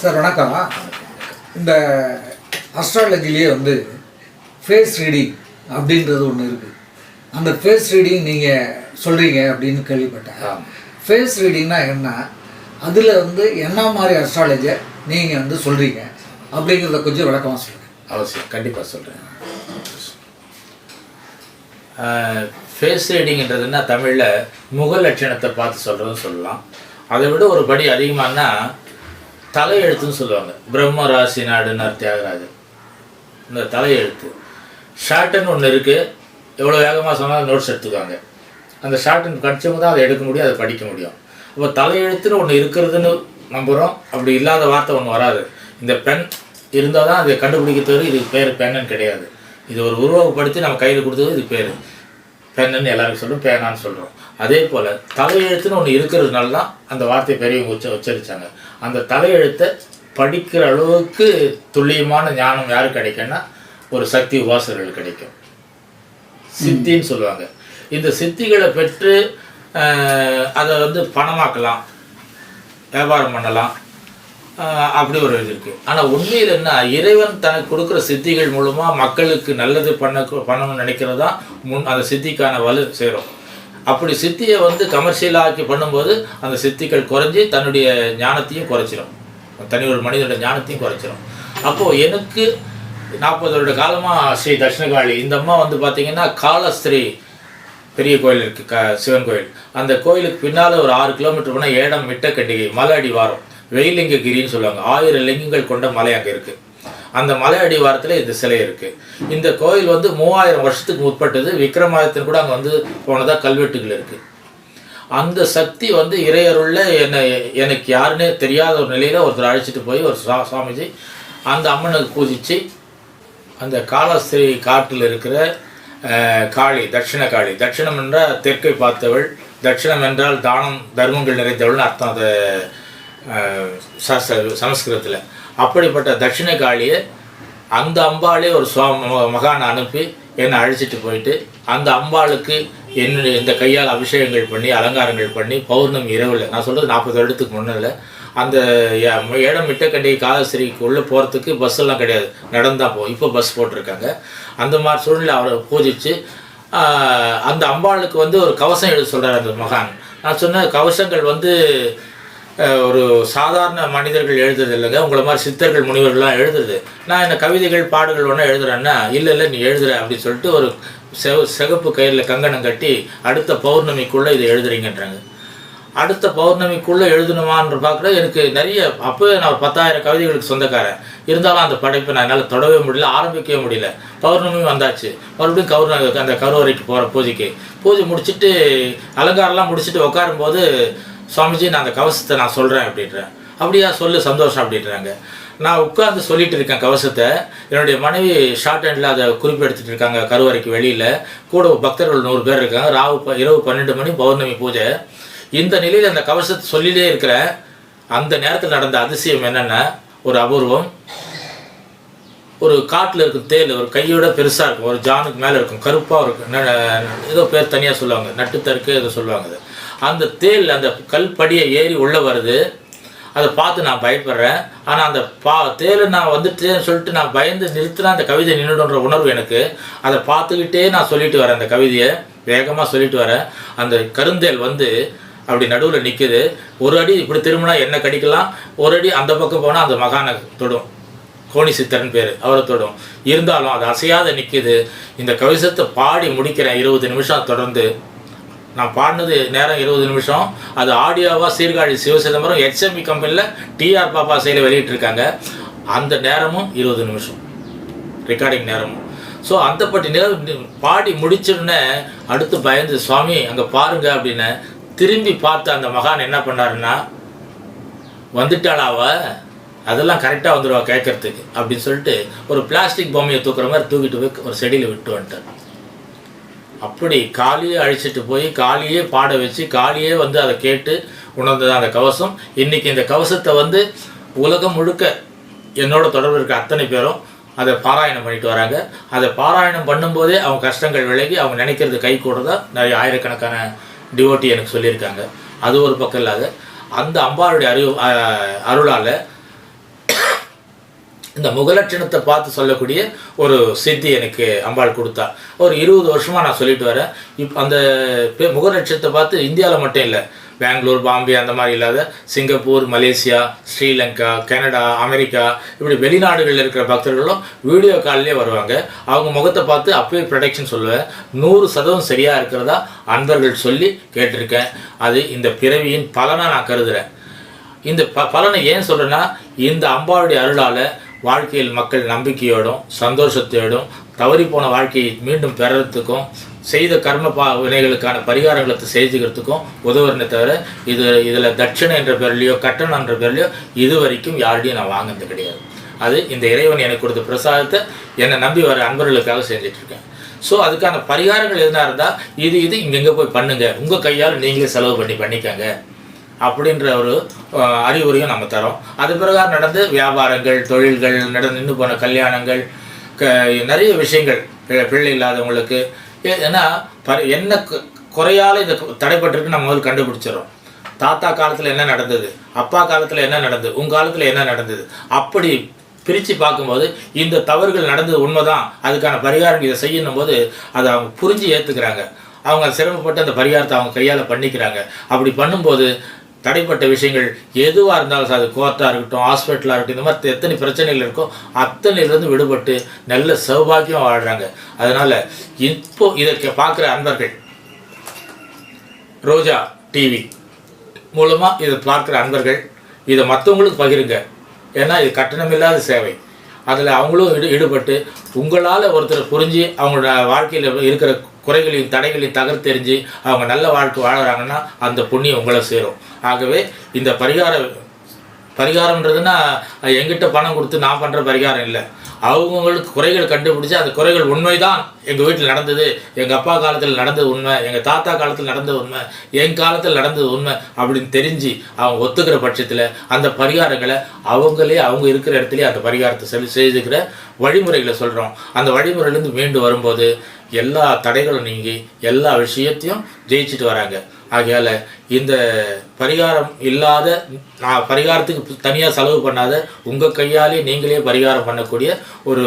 Sir வணக்கம். இந்த அஸ்ட்ராலஜிலேயே வந்து ஃபேஸ் ரீடிங் அப்படின்றது ஒன்று இருக்குது அந்த ஃபேஸ் ரீடிங் நீங்கள் சொல்கிறீங்க அப்படின்னு கேள்விப்பட்டேன். ஃபேஸ் ரீடிங்னா என்ன? அதில் வந்து என்ன மாதிரி அஸ்ட்ராலஜியை நீங்கள் வந்து சொல்கிறீங்க அப்படிங்கிறத கொஞ்சம் விளக்கமாக சொல்லுங்கள் அவசியம் கண்டிப்பாக சொல்கிறேன் ஃபேஸ் ரீடிங்ன்றதுன்னா தமிழில் முக லட்சணத்தை பார்த்து சொல்கிறதுன்னு சொல்லலாம். அதை விட ஒரு படி அதிகமானா தலையெழுத்துன்னு சொல்லுவாங்க. பிரம்ம ராசி நாடுனார் தியாகராஜன் இந்த தலையெழுத்து. ஷார்ட்டன் ஒன்று இருக்குது எவ்வளோ வேகமாக சொன்னாலும் நோட்ஸ் எடுத்துக்குவாங்க. அந்த ஷார்ட்டன் கடிச்சவங்க தான் அதை எடுக்க முடியும் அதை படிக்க முடியும். இப்போ தலையெழுத்துன்னு ஒன்று இருக்கிறதுன்னு நம்புகிறோம் அப்படி இல்லாத வார்த்தை ஒன்று வராது. இந்த பென் இருந்தால் தான் அதை கண்டுபிடிக்கிறது இதுக்கு பேர் பெண்ணுன்னு கிடையாது. இது ஒரு உருவகப்படுத்தி நம்ம கையில் கொடுத்தது இது பேர். பெண்ணுன்னு எல்லாருக்கும் சொல்லுவோம் பேனான்னு சொல்கிறோம் அதே போல் தலையெழுத்துன்னு ஒன்று இருக்கிறதுனால தான் அந்த வார்த்தையை பெரியவங்க உச்ச உச்சரித்தாங்க அந்த தலையெழுத்தை படிக்கிற அளவுக்கு துல்லியமான ஞானம் யாருக்கு கிடைக்கும்னா ஒரு சக்தி உபாசகர்கள் கிடைக்கும். சித்தின்னு சொல்லுவாங்க. இந்த சித்திகளை பெற்று அதை வந்து பணமாக்கலாம் வியாபாரம் பண்ணலாம் அப்படி ஒரு இது இருக்குது ஆனால் உண்மையில் என்ன இறைவன் தனக்கு கொடுக்குற சித்திகள் மூலமாக மக்களுக்கு நல்லது பண்ண பண்ணணும்னு நினைக்கிறது? தான் முன் அந்த சித்திக்கான வலு சேரும். அப்படி சித்தியை வந்து கமர்ஷியலாக்கி பண்ணும்போது அந்த சித்திகள் குறைஞ்சி தன்னுடைய ஞானத்தையும் குறைச்சிரும். தனி ஒரு மனிதனோட ஞானத்தையும் குறைச்சிரும். அப்போது எனக்கு நாற்பது வருட காலமாக ஸ்ரீ தட்சிணகாளி இந்த அம்மா வந்து பார்த்திங்கன்னா காலஸ்திரீ பெரிய கோயில் இருக்குது க சிவன் கோயில். அந்த கோயிலுக்கு பின்னால் ஒரு ஆறு கிலோமீட்டர் போனால் ஏடம் மிட்டக்கண்டிகை மலை அடிவாரம் வெயிலிங்ககிரின்னு சொல்லுவாங்க. ஆயிரம் லிங்கங்கள் கொண்ட மலை அங்கே இருக்குது அந்த மலை அடிவாரத்தில் இந்த சிலை இருக்குது இந்த கோயில் வந்து மூவாயிரம் வருஷத்துக்கு முற்பட்டது. விக்ரமாதித்தன் கூட அங்கே வந்து போனதாக கல்வெட்டுகள் இருக்குது அந்த சக்தி வந்து இறையருள்ள என்னை எனக்கு யாருன்னே தெரியாத ஒரு நிலையில் ஒருத்தர் அழைச்சிட்டு போய் ஒரு சா சுவாமிஜி அந்த அம்மனுக்கு பூஜித்து அந்த காலஸ்திரி காட்டில் இருக்கிற காளி தட்சிண காளி. தட்சிணம் என்றால் தெற்கை பார்த்தவள். தட்சிணம் என்றால் தானம் தர்மங்கள் நிறைந்தவள்னு அர்த்தம். அதை சமஸ்கிருதத்தில். அப்படிப்பட்ட தட்சிண காளியை அந்த அம்பாளே ஒரு சுவா மகான் மகானை அனுப்பி என்னை அழைச்சிட்டு போயிட்டு அந்த அம்பாளுக்கு என்னுடைய இந்த கையால் அபிஷேகங்கள் பண்ணி அலங்காரங்கள் பண்ணி பௌர்ணமி இரவில் நான் சொல்கிறது நாற்பது வருடத்துக்கு முன்னில் அந்த இடம் ஏடம் மிட்டக்கண்டி காலஸ்ரீக்கு உள்ளே போகிறதுக்கு பஸ்ஸெல்லாம் கிடையாது. நடந்தால் போ இப்போ பஸ் போட்டிருக்காங்க. அந்த மாதிரி சூழ்நிலை அவரை பூஜிச்சு அந்த அம்பாளுக்கு வந்து ஒரு கவசம் எழுத சொல்கிறார் அந்த மகான். நான் சொன்ன கவசங்கள் வந்து ஒரு சாதாரண மனிதர்கள் எழுதுறது இல்லைங்க. உங்களை மாதிரி சித்தர்கள் முனிவர்கள்லாம் எழுதுறது. நான் இந்த கவிதைகள் பாடுகள் ஒன்றா எழுதுறேன்னா இல்லை இல்லை நீ எழுதுற அப்படின்னு சொல்லிட்டு ஒரு செவ சிகப்பு கயிறில் கங்கணம் கட்டி அடுத்த பௌர்ணமிக்குள்ளே இதை எழுதுறீங்கன்றாங்க. அடுத்த பௌர்ணமிக்குள்ளே எழுதணுமான்னு பார்க்குற எனக்கு நிறைய அப்போவே நான் ஒரு பத்தாயிரம் கவிதைகளுக்கு சொந்தக்காரன். இருந்தாலும் அந்த படைப்பை நான் என்னால் தொடவே முடியல ஆரம்பிக்கவே முடியல. பௌர்ணமி வந்தாச்சு. மறுபடியும் கௌர் அந்த கருவறைக்கு போகிற பூஜைக்கு. பூஜை முடிச்சுட்டு அலங்காரம்லாம் முடிச்சுட்டு உட்காரும்போது சுவாமிஜி நான் அந்த கவசத்தை நான் சொல்கிறேன் அப்படின்றேன் அப்படியா சொல்லு சந்தோஷம் அப்படின்றாங்க. நான் உட்கார்ந்து சொல்லிட்டு இருக்கேன் கவசத்தை. என்னுடைய மனைவி ஷார்ட் ஹேண்டில் அதை குறிப்பெடுத்துட்டு இருக்காங்க கருவறைக்கு வெளியில். கூட பக்தர்கள் நூறு பேர் இருக்காங்க. ராவு ப- இரவு பன்னெண்டு மணி பௌர்ணமி பூஜை. இந்த நிலையில் அந்த கவசத்தை சொல்லிட்டே இருக்கிறேன் அந்த நேரத்தில் நடந்த அதிசயம் என்னென்னா ஒரு அபூர்வம். ஒரு காட்டில் இருக்கும் தேல் ஒரு கையோட பெருசாக இருக்கும். ஒரு ஜானுக்கு மேலே இருக்கும். கருப்பாக இருக்கும். ஏதோ பேர் தனியாக சொல்லுவாங்க. நட்டுத்தருக்கு ஏதோ சொல்லுவாங்க அது. அந்த தேல் அந்த கல்படியை ஏறி உள்ளே வருது. அதை பார்த்து நான் பயப்படுறேன். ஆனால் அந்த பா தேலை நான் வந்துட்டேன்னு சொல்லிட்டு நான் பயந்து நிறுத்தினா அந்த கவிதை நின்றுடுன்ற உணர்வு எனக்கு. அதை பார்த்துக்கிட்டே நான் சொல்லிட்டு வரேன் அந்த கவிதையை. வேகமாக சொல்லிட்டு வரேன். அந்த கருந்தேல் வந்து அப்படி நடுவில் நிற்குது ஒரு அடி இப்படி திரும்பினா என்ன கடிக்கலாம்? ஒரு அடி அந்த பக்கம் போனால் அந்த மகானை தொடும். கோணி சித்தரன் பேர். அவரை தொடும். இருந்தாலும் அது அசையாத நிற்கிது இந்த கவிசத்தை பாடி முடிக்கிறேன். இருபது நிமிஷம் தொடர்ந்து. நான் பாடினது நேரம் இருபது நிமிஷம். அது ஆடியோவாக சீர்காழி சிவசிதம்பரம் ஹெச்எம்பி கம்பெனியில் டிஆர் பாப்பா செயலை வெளியிட்டிருக்காங்க. அந்த நேரமும் இருபது நிமிஷம். ரெக்கார்டிங் நேரமும். ஸோ அந்த பட்டி நேரம் பாடி முடிச்சிருன்னே அடுத்து பயந்து சுவாமி அங்கே பாருங்க அப்படின்னு திரும்பி பார்த்த அந்த மகான் என்ன பண்ணாருன்னா வந்துட்டாளாவ அதெல்லாம் கரெக்டாக வந்துடுவா கேட்கறதுக்கு அப்படின்னு சொல்லிட்டு ஒரு பிளாஸ்டிக் பொம்மையை தூக்குற மாதிரி தூக்கிட்டு போய் ஒரு செடியில் விட்டு வந்துட்டார். அப்படி காளியை அழிச்சிட்டு போய் காளியே பாட வச்சு காளியே வந்து அதை கேட்டு உணர்ந்தது அந்த கவசம். இன்னைக்கு இந்த கவசத்தை வந்து உலகம் முழுக்க என்னோட தொடர்பு இருக்க அத்தனை பேரும் அதை பாராயணம் பண்ணிட்டு வராங்க. அதை பாராயணம் பண்ணும்போதே அவங்க கஷ்டங்கள் விலகி அவங்க நினைக்கிறது கை கூடதா நிறைய ஆயிரக்கணக்கான டிவோட்டி எனக்கு சொல்லியிருக்காங்க. அது ஒரு பக்கம் இல்லாத அந்த அம்பாளுடைய அறிவு அருளால் இந்த முகலட்சணத்தை பார்த்து சொல்லக்கூடிய ஒரு சித்தி எனக்கு அம்பாள் கொடுத்தா. ஒரு இருபது வருஷமாக நான் சொல்லிட்டு வரேன். இப் அந்த முகலட்சணத்தை பார்த்து இந்தியாவில் மட்டும் இல்லை. பெங்களூர் பாம்பே அந்த மாதிரி இல்லாத Singapore Malaysia Sri Lanka Canada America இப்படி வெளிநாடுகளில் இருக்கிற பக்தர்களும் வீடியோ கால்லேயே வருவாங்க. அவங்க முகத்தை பார்த்து அப்பவே ப்ரொடக்ஷன் சொல்லுவேன். நூறு சதவீதம் சரியாக இருக்கிறதா அன்பர்கள் சொல்லி கேட்டிருக்கேன். அது இந்த பிறவியின் பலனாக நான் கருதுகிறேன் இந்த ப பலனை ஏன் சொல்கிறேன்னா இந்த அம்பாளுடைய அருளால் வாழ்க்கையில் மக்கள் நம்பிக்கையோடும் சந்தோஷத்தோடும் தவறி போன வாழ்க்கையை மீண்டும் பெறறதுக்கும் செய்த கர்ம பா வினைகளுக்கான பரிகாரங்களை செய்துக்கிறதுக்கும் உதவுறனே தவிர இது இதில் தட்சணை என்ற பேர்லையோ கட்டணம் என்ற பேர்லையோ இது வரைக்கும் யார்டையும் நான் வாங்கினது கிடையாது. அது இந்த இறைவன் எனக்கு கொடுத்த பிரசாதத்தை என்னை நம்பி வர அன்பர்களுக்காக செஞ்சுட்டு இருக்கேன் ஸோ அதுக்கான பரிகாரங்கள் எதுனா இருந்தால் இது இது இங்கெங்கே போய் பண்ணுங்கள் உங்கள் கையால் நீங்களே செலவு பண்ணி பண்ணிக்கங்க. அப்படின்ற ஒரு அறிவுரையும் நம்ம தரோம். அது பிரகாரம் நடந்து வியாபாரங்கள் தொழில்கள் நடந்து நின்று போன கல்யாணங்கள் க நிறைய விஷயங்கள் பிள்ளை இல்லாதவங்களுக்கு. ஏ- ஏன்னா ப என்ன குறையால் இந்த தடைப்பட்டிருக்கு நம்ம முதல் கண்டுபிடிச்சிடறோம். தாத்தா காலத்தில் என்ன நடந்தது? அப்பா காலத்தில் என்ன நடந்தது? உங்கள் காலத்தில் என்ன நடந்தது? அப்படி பிரித்து பார்க்கும்போது இந்த தவறுகள் நடந்தது உண்மைதான். அதுக்கான பரிகாரம் இதை செய்யணும் போது அதை அவங்க புரிஞ்சு ஏற்றுக்கிறாங்க அவங்க சிரமப்பட்டு அந்த பரிகாரத்தை அவங்க கையால் பண்ணிக்கிறாங்க. அப்படி பண்ணும்போது தடைப்பட்ட விஷயங்கள் எதுவாக இருந்தாலும் அது கோர்ட்டாக இருக்கட்டும் ஹாஸ்பிட்டலாக இருக்கட்டும் இந்த மாதிரி எத்தனை பிரச்சனைகள் இருக்கோ அத்தனையிலேருந்து விடுபட்டு நல்ல சௌபாகியம் வாழ்கிறாங்க அதனால் இப்போ இதை பார்க்குற அன்பர்கள் ரோஜா டிவி மூலமாக இதை பார்க்குற அன்பர்கள் இதை மற்றவங்களுக்கு பகிருங்க. ஏன்னா இது கட்டணமில்லாத சேவை. அதில் அவங்களும் ஈடு ஈடுபட்டு உங்களால் ஒருத்தர் புரிஞ்சு அவங்களோட வாழ்க்கையில் இருக்கிற குறைகளையும் தடைகளையும் தகர்த்தெறிஞ்சு அவங்க நல்ல வாழ்க்கை வாழுறாங்கன்னா அந்த புண்ணியம் உங்களை சேரும். ஆகவே இந்த பரிகார பரிகாரம்ன்றதுன்னா எங்கிட்ட பணம் கொடுத்து நான் பண்ணுற பரிகாரம் இல்லை. அவங்கவுங்களுக்கு குறைகள் கண்டுபிடிச்சி அந்த குறைகள் உண்மைதான். எங்கள் வீட்டில் நடந்தது எங்கள் அப்பா காலத்தில் நடந்தது உண்மை எங்கள் தாத்தா காலத்தில் நடந்தது உண்மை என் காலத்தில் நடந்தது உண்மை அப்படின்னு தெரிஞ்சு அவங்க ஒத்துக்கிற பட்சத்தில் அந்த பரிகாரங்களை அவங்களே அவங்க இருக்கிற இடத்துலயே அந்த பரிகாரத்தை செல் செய்துக்கிற வழிமுறைகளை சொல்கிறோம் அந்த வழிமுறையிலேருந்து மீண்டு வரும்போது எல்லா தடைகளும் நீங்கி எல்லா விஷயத்தையும் ஜெயிச்சுட்டு வராங்க. ஆகையால் இந்த பரிகாரம் இல்லாத நான் பரிகாரத்துக்கு தனியாக செலவு பண்ணாத உங்கள் கையாலே நீங்களே பரிகாரம் பண்ணக்கூடிய ஒரு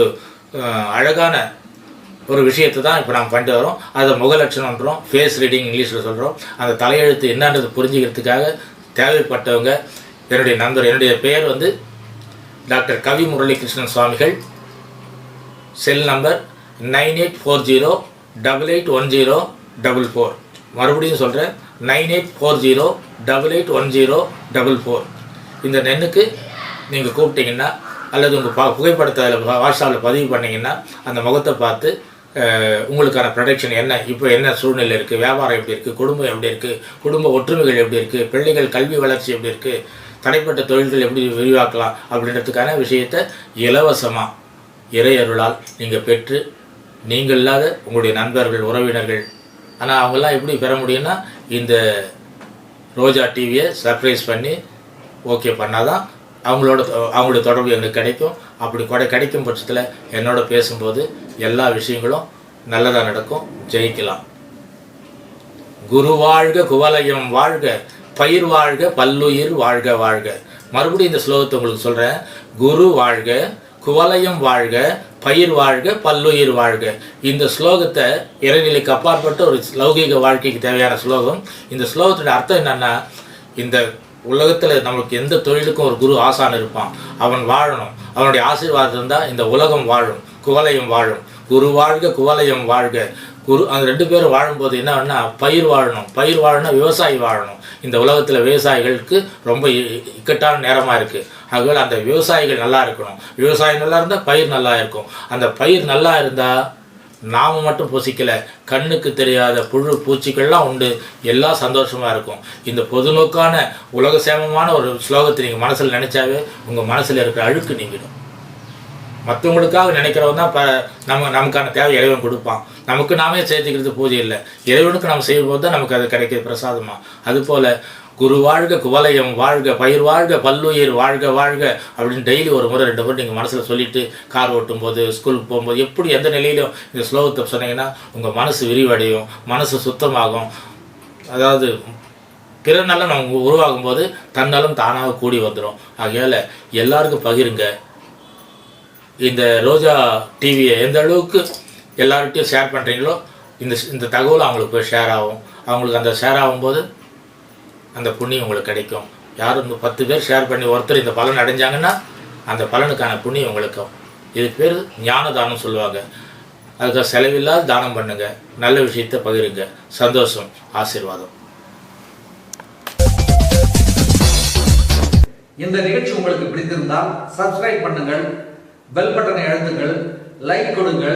அழகான ஒரு விஷயத்தை தான் இப்போ நாம் பண்ணிட்டு வரோம். அதை முகலட்சணம்ன்றோம் ஃபேஸ் ரீடிங் இங்கிலீஷில் சொல்கிறோம் அந்த தலையெழுத்து என்னன்றது புரிஞ்சுக்கிறதுக்காக தேவைப்பட்டவங்க என்னுடைய நண்பர் என்னுடைய பெயர் வந்து டாக்டர் கவி முரளிகிருஷ்ணன் சுவாமிகள். Cell number nine eight four zero double eight one zero double four. மறுபடியும் சொல்கிறேன் nine eight four zero double eight one zero double four இந்த நெண்ணுக்கு நீங்கள் கூப்பிட்டீங்கன்னா அல்லது உங்கள் பா புகைப்படத்தை அதில் வாட்ஸ்அப்பில் பதிவு பண்ணிங்கன்னா அந்த முகத்தை பார்த்து உங்களுக்கான ப்ரொடக்ஷன் என்ன? இப்போ என்ன சூழ்நிலை இருக்குது வியாபாரம் எப்படி இருக்குது குடும்பம் எப்படி இருக்குது குடும்ப ஒற்றுமைகள் எப்படி இருக்குது பிள்ளைகள் கல்வி வளர்ச்சி எப்படி இருக்குது தடைப்பட்ட தொழில்கள் எப்படி விரிவாக்கலாம்? அப்படின்றதுக்கான விஷயத்தை இலவசமாக இறை அருளால் நீங்கள் பெற்று நீங்கள் இல்லாத உங்களுடைய நண்பர்கள் உறவினர்கள் ஆனால் அவங்கெல்லாம் எப்படி பெற முடியும்னா இந்த ரோஜா டிவியை சர்ப்ரைஸ் பண்ணி ஓகே பண்ணால் தான் அவங்களோட அவங்களுடைய தொடர்பு எங்களுக்கு கிடைக்கும். அப்படி கூட கிடைக்கும் பட்சத்தில் என்னோட பேசும்போது எல்லா விஷயங்களும் நல்லதாக நடக்கும். ஜெயிக்கலாம். குரு வாழ்க குவலயம் வாழ்க பயிர் வாழ்க பல்லுயிர் வாழ்க வாழ்க. மறுபடியும் இந்த ஸ்லோகத்தை உங்களுக்கு சொல்கிறேன் குரு வாழ்க குவலயம் வாழ்க பயிர் வாழ்க பல்லுயிர் வாழ்க. இந்த ஸ்லோகத்தை இறைநிலைக்கு அப்பாற்பட்ட ஒரு லௌகீக வாழ்க்கைக்கு தேவையான ஸ்லோகம். இந்த ஸ்லோகத்தோட அர்த்தம் என்னன்னா இந்த உலகத்தில் நம்மளுக்கு எந்த தொழிலுக்கும் ஒரு குரு ஆசான் இருப்பான். அவன் வாழணும். அவனுடைய ஆசீர்வாதம் இருந்தால் இந்த உலகம் வாழும் குவலயம் வாழும். குரு வாழ்க குவலயம் வாழ்க. குரு அந்த ரெண்டு பேரும் வாழும்போது என்னன்னா பயிர் வாழணும். பயிர் வாழணும் விவசாயி வாழணும். இந்த உலகத்தில் விவசாயிகளுக்கு ரொம்ப இக்கட்டான நேரமாக இருக்குது ஆகவே அந்த விவசாயிகள் நல்லா இருக்கணும். விவசாயம் நல்லா இருந்தால் பயிர் நல்லா இருக்கும். அந்த பயிர் நல்லா இருந்தால் நாம் மட்டும் புசிக்கலை. கண்ணுக்கு தெரியாத புழு பூச்சிகள்லாம் உண்டு. எல்லாம் சந்தோஷமாக இருக்கும். இந்த பொதுநோக்கான உலக சேமமான ஒரு ஸ்லோகத்தை நீங்கள் மனசில் நினச்சாவே உங்கள் மனசில் இருக்கிற அழுக்கு நீங்கிடும். மற்றவங்களுக்காக நினைக்கிறவன் தான் இப்போ நம்ம நமக்கான தேவை இறைவன் கொடுப்பான். நமக்கு நாமே சேர்த்துக்கிறது பூஜை இல்லை. இறைவனுக்கு நம்ம செய்யும்போது தான் நமக்கு அது கிடைக்கிது பிரசாதமாக அதுபோல் குரு வாழ்க குவலயம் வாழ்க பயிர் வாழ்க பல்லுயிர் வாழ்க வாழ்க அப்படின்னு டெய்லி ஒரு முறை ரெண்டு முறை நீங்கள் மனசில் சொல்லிட்டு கார் ஓட்டும் போது ஸ்கூலுக்கு போகும்போது எப்படி எந்த நிலையிலும் இந்த ஸ்லோகத்தை சொன்னீங்கன்னா உங்கள் மனசு விரிவடையும் மனசு சுத்தமாகும். அதாவது பிற நலம் நம்ம உருவாகும் போது தன்னாலும் தானாக கூடி வந்துடும் ஆகையால் எல்லாருக்கும் பகிருங்க. இந்த ரோஜா டிவியை எந்த அளவுக்கு எல்லார்கிட்டையும் ஷேர் பண்ணுறீங்களோ இந்த இந்த தகவல் அவங்களுக்கு போய் ஷேர் ஆகும். அவங்களுக்கு அந்த ஷேர் ஆகும்போது அந்த புண்ணியம் உங்களுக்கு கிடைக்கும். யாரும் இந்த பத்து பேர் ஷேர் பண்ணி ஒருத்தர் இந்த பலன் அடைஞ்சாங்கன்னா அந்த பலனுக்கான புண்ணியம் உங்களுக்கும் இது பேர் ஞான தானம் சொல்லுவாங்க. அதுக்காக செலவில்லாத தானம் பண்ணுங்க. நல்ல விஷயத்தை பகிருங்க. சந்தோஷம் ஆசீர்வாதம். இந்த நிகழ்ச்சி உங்களுக்கு பிடித்திருந்தால் சப்ஸ்கிரைப் பண்ணுங்கள் பெல் பட்டனை அழுத்துங்கள் லைக் கொடுங்கள்.